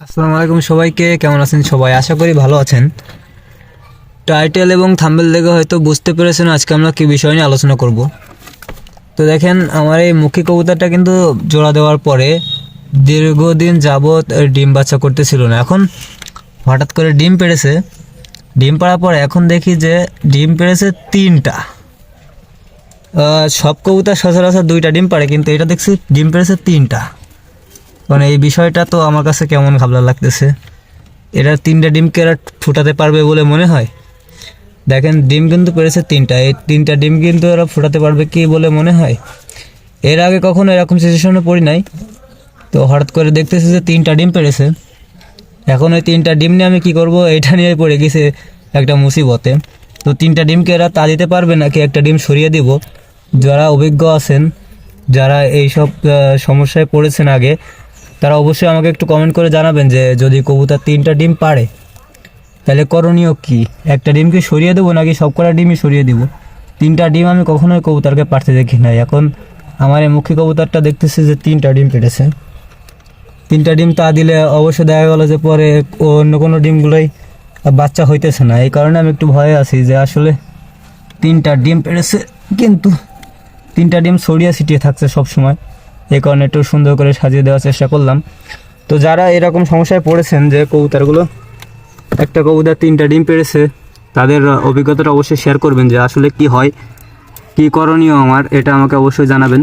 আসসালামু আলাইকুম সবাইকে, কেমন আছেন সবাই? আশা করি ভালো আছেন। টাইটেল এবং থাম্বেল দেখে হয়তো বুঝতে পেরেছেন আজকে আমরা কি বিষয় নিয়ে আলোচনা করব। তো দেখেন, আমার এই মুখী কবুতরটা কিন্তু জোড়া দেওয়ার পরে দীর্ঘদিন যাবৎ ডিম বাচ্চা করতেছিল না। এখন হঠাৎ করে ডিম পেড়েছে। ডিম পাড়ার পর এখন দেখি যে ডিম পেড়েছে তিনটা। সব কবুতর সচরাচর দুইটা ডিম পাড়ে, কিন্তু এটা দেখছি ডিম পেড়েছে তিনটা। মানে এই বিষয়টা তো আমার কাছে কেমন ভাবলা লাগতেছে। এরা তিনটা ডিমকে এরা ফুটাতে পারবে বলে মনে হয়। দেখেন, ডিম কিন্তু পেরেছে তিনটা। এই তিনটা ডিম কিন্তু এরা ফুটাতে পারবে কি বলে মনে হয়? এর আগে কখনো এরকম সিচুয়েশনে পড়ি নাই। তো হঠাৎ করে দেখতেছি যে তিনটা ডিম পেরেছে। এখন ওই তিনটা ডিম নিয়ে আমি কি করব? এটা নিয়ে পড়ে গেছে একটা মুসিবতে। তো তিনটা ডিমকে এরা তা দিতে পারবে নাকি একটা ডিম সরিয়ে দিব? যারা অভিজ্ঞ আছেন, যারা এইসব সমস্যায় পড়েছেন আগে তারা অবশ্যই আমাকে একটু কমেন্ট করে জানাবেন যে যদি কবুতর তিনটা ডিম পারে তাহলে করণীয় কি? একটা ডিমকে সরিয়ে দেবো নাকি সব কটা ডিমই সরিয়ে দেবো? তিনটা ডিম আমি কখনোই কবুতরকে পারতে দেখি নাই। এখন আমার এই মুখী কবুতরটা দেখতেছি যে তিনটা ডিম পেটেছে তিনটা ডিম তা দিলে অবশ্যই দেখা গেলো যে পরে অন্য কোনো ডিমগুলোই বাচ্চা হইতেছে না। এই কারণে আমি একটু ভয়ে আছি যে আসলে তিনটা ডিম পেড়েছে, কিন্তু তিনটা ডিম ছড়িয়ে ছিটিয়ে থাকছে সব সময় এই কারণে একটু সুন্দর করে সাজিয়ে দেওয়ার চেষ্টা করলাম। তো যারা এরকম সমস্যায় পড়েছেন যে কবুতরগুলো, একটা কবুতর তিনটা ডিম পেড়েছে, তাদের অভিজ্ঞতাটা অবশ্যই শেয়ার করবেন যে আসলে কি হয়, কি করণীয় আমার, এটা আমাকে অবশ্যই জানাবেন।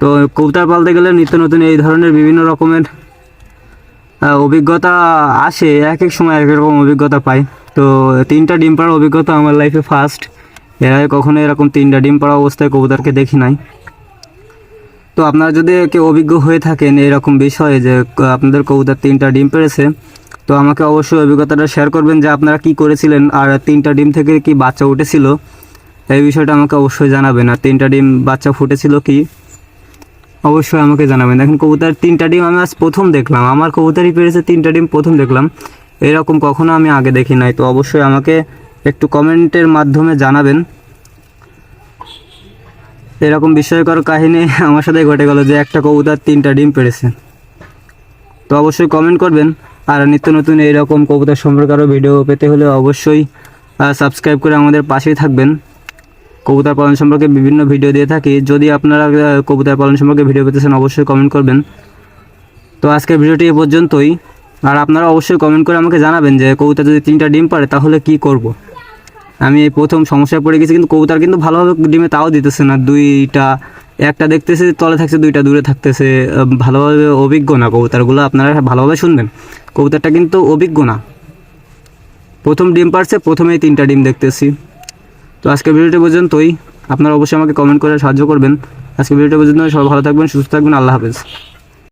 তো কবুতর পালতে গেলে নিত্য নতুন এই ধরনের বিভিন্ন রকমের অভিজ্ঞতা আসে এক এক সময় এক রকম অভিজ্ঞতা পাই। তো তিনটা ডিম পাড়ার অভিজ্ঞতা আমার লাইফে ফার্স্ট এর আগে কখনো এরকম তিনটা ডিম পাড়া অবস্থায় কবুতরকে দেখি নাই। তো আপনারা যদি কেউ অভিজ্ঞ হয়ে থাকেন এরকম বিষয়ে যে আপনাদের কবুতর তিনটা ডিম পেরেছে, তো আমাকে অবশ্যই অভিজ্ঞতাটা শেয়ার করবেন যে আপনারা কি করেছিলেন আর তিনটা ডিম থেকে কি বাচ্চা উঠেছিল। এই বিষয়টা আমাকে অবশ্যই জানাবেন। আর তিনটা ডিম বাচ্চা ফুটেছিল কি? অবশ্যই আমাকে জানাবেন। দেখেন কবুতর তিনটা ডিম আমি আজ প্রথম দেখলাম। আমার কবুতরই পেরেছে, তিনটা ডিম প্রথম দেখলাম। এরকম কখনো আমি আগে দেখি নাই। তো অবশ্যই আমাকে একটু কমেন্টের মাধ্যমে জানাবেন। এরকম বিস্ময়কর কাহিনী আমার সাথে ঘটে গেল যে একটা কবুতর তিনটা ডিম পেড়েছে। তো অবশ্যই কমেন্ট করবেন। আর নিত্য নতুন এইরকম কবুতর সম্পর্কে আরও ভিডিও পেতে হলে অবশ্যই সাবস্ক্রাইব করে আমাদের পাশেই থাকবেন। কবুতর পালন সম্পর্কে বিভিন্ন ভিডিও দিয়ে থাকি। যদি আপনারা কবুতর পালন সম্পর্কে ভিডিও পেতে চান অবশ্যই কমেন্ট করবেন। তো আজকের ভিডিওটি এ পর্যন্তই। আর আপনারা অবশ্যই কমেন্ট করে আমাকে জানাবেন যে কবুতর যদি তিনটা ডিম পারে, তাহলে কি করব। আমি এই প্রথম সমস্যায় পড়ে গেছি, কিন্তু কবুতর কিন্তু ভালোভাবে ডিমে তাও দিতেছে না। দুইটা, একটা দেখতেছে তলে থাকছে, দুইটা দূরে থাকতেছে। ভালোভাবে অভিজ্ঞ না কবুতরগুলো, আপনারা ভালোভাবে শুনবেন। কবুতরটা কিন্তু অভিজ্ঞ না। প্রথম ডিম পারছে, প্রথমেই তিনটা ডিম দেখতেছি। তো আজকে ভিডিওটি পর্যন্তই। আপনারা অবশ্যই আমাকে কমেন্ট করে সাহায্য করবেন। আজকে ভিডিওটি পর্যন্ত সবাই ভালো থাকবেন, সুস্থ থাকবেন। আল্লাহ হাফেজ।